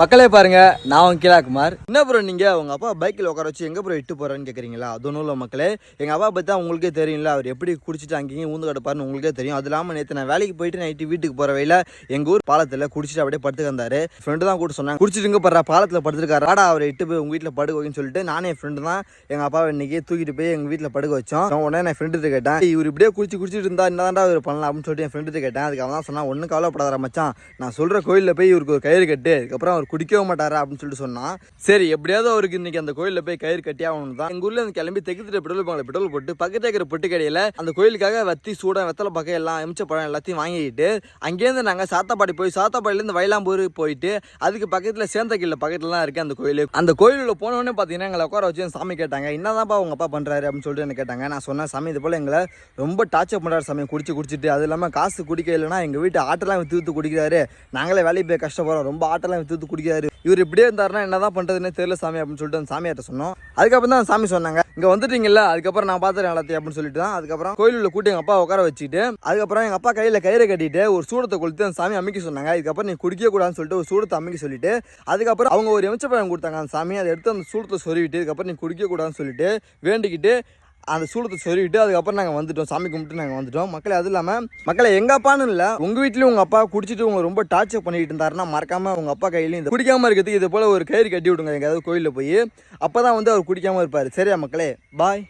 மக்களே பாருங்க நான் உங்க கிராக்குமார் என்ன ப்ரோ நீங்க? உங்க அப்பா பைக்கில் உட்கார வச்சு எங்க ப்ரோ இட்டு போறேன்னு கேக்குறீங்களா? அது ஒன்றும் இல்லை மக்களே. எங்க அப்பா பத்தி தான் உங்களுக்கே தெரியும்ல அவர் எப்படி குடிச்சிட்டு அங்கேயும் ஊந்து கிடப்பாருன்னு உங்களுக்கே தெரியும். அது இல்லாமல் நேற்று நான் வேலைக்கு போயிட்டு நைட்டு வீட்டுக்கு போற வழியில எங்க ஊர் பாலத்தில் குடிச்சிட்டு அப்படியே படுத்து வந்தாரு. ஃப்ரெண்டு தான் கூட சொன்னாங்க. குடிச்சிட்டு இங்கே படுற பாலத்தில் படுத்துருக்காரு. ஆடா அவரை இட்டு போய் உங்க வீட்டில் படுக்க சொல்லிட்டு நானே என் ஃப்ரெண்டு தான் எங்க அப்பாவை இன்னைக்கு தூக்கிட்டு போய் எங்க வீட்டில் படுக்க வச்சோம். உடனே நான் ஃப்ரெண்டு கேட்டேன் இவர் இப்படியே குடிச்சு குடிச்சிட்டு இருந்தா என்னதான்டா அவர் பண்ணலாம்? அப்படின்னு சொல்லிட்டு என் ஃப்ரெண்டு கேட்டேன். அதுக்கு அவன் தான் சொன்னா ஒன்றும் கவலைப்படாத மச்சான். நான் சொல்ற கோயிலில் போய் இவருக்கு ஒரு கயிறு கட்டு அதுக்கப்புறம் அவர் குடிக்கவே மாட்டாரா அப்படின்னு சொல்லிட்டு சொன்னான் சரி எப்படியாவது அவருக்கு இன்னைக்கு அந்த கோயிலில் போய் கயிறு கட்டி ஆகணும் தான். எங்கள் ஊரில் இருந்து கிளம்பி தெக்குத்திட்ட பெட்ரோல் பங்கில் பெட்ரோல் போட்டு பக்கத்துல இருக்கிற பொட்டு கடையில் அந்த கோயிலுக்காக வத்தி சூடம் வெத்தலை பக்கம் எல்லாம் எமிச்ச பழம் எல்லாத்தையும் வாங்கிட்டு அங்கேருந்து நாங்கள் சாத்தாப்பாடி போய் சாத்தாப்பாடியிலேருந்து வயலாம்பூர் போயிட்டு அதுக்கு பக்கத்தில் சேந்தக்கில்ல பக்கத்துல தான் இருக்குது அந்த கோயில். அந்த கோயிலில் போனோடனே பார்த்தீங்கன்னா எங்களை உட்கார வச்சு சாமி கேட்டாங்க. என்னதான்ப்பா உங்கள் அப்பா பண்ணுறாரு அப்படின்னு சொல்லிட்டு என்ன கேட்டாங்க. நான் சொன்னேன் சாமி இது போல் எங்களை ரொம்ப டார்ச்சர் பண்றாரு சாமி. குடிச்சு குடிச்சிட்டு அது இல்லாமல் காசு குடிக்க இல்லைன்னா எங்கள் வீட்டு ஆட்டெல்லாம் வித்து வித்து குடிக்கிறாரு. நாங்களே வேலைக்கு போய் கஷ்டப்படுறோம். ரொம்ப ஆட்டெல்லாம் வித்து வித்து பிடிக்காரு இவர் இப்படியே இருந்தாருன்னா என்னதான் பண்றதுன்னே தெரியல சாமி அப்படின்னு சொல்லிட்டு அந்த சாமியார்ட்ட சொன்னோம். அதுக்கப்புறம் தான் சாமி சொன்னாங்க. இங்க வந்துட்டீங்கல்ல அதுக்கப்புறம் நான் பார்த்துறேன் எல்லாத்தையும் அப்படின்னு சொல்லிட்டு தான். அதுக்கப்புறம் கோயிலில் கூட்டி எங்க அப்பா உட்கார வச்சுட்டு அதுக்கப்புறம் எங்க அப்பா கையில கயிறை கட்டிட்டு ஒரு சூடத்தை கொளுத்து அந்த சாமி அமைக்க சொன்னாங்க. இதுக்கப்புறம் நீ குடிக்க கூடாதுன்னு சொல்லிட்டு ஒரு சூடத்தை அமைக்க சொல்லிட்டு அதுக்கப்புறம் அவங்க ஒரு எமிச்சப்பழம் கொடுத்தாங்க அந்த சாமி. அதை எடுத்து அந்த சூடத்தை சொல்லிவிட்டு இதுக்கப்புறம் நீ குடிக்க கூடாதுன்னு சொல்லிட்டு வேண்டிக்கிட்டு அந்த சூளத்தை சொல்லிவிட்டு அதுக்கப்புறம் நாங்கள் வந்துட்டோம். சாமி கும்பிட்டு நாங்கள் வந்துட்டோம். மக்களை அது இல்லாமல் மக்களை எங்கள் அப்பான்னு இல்லை உங்கள் வீட்லேயும் உங்கள் அப்பா குடிச்சிட்டு உங்களை ரொம்ப டார்ச்சர் பண்ணிட்டு இருந்தாருன்னா மறக்காமல் உங்கள் அப்பா கையிலையும் இந்த குடிக்காமல் இருக்கிறதுக்கு இது போல் ஒரு கயிறு கட்டி விடுங்க. எங்கேயாவது கோயிலில் போய் அப்போ தான் வந்து அவர் குடிக்காமல் இருப்பார். சரியா மக்களே? பாய்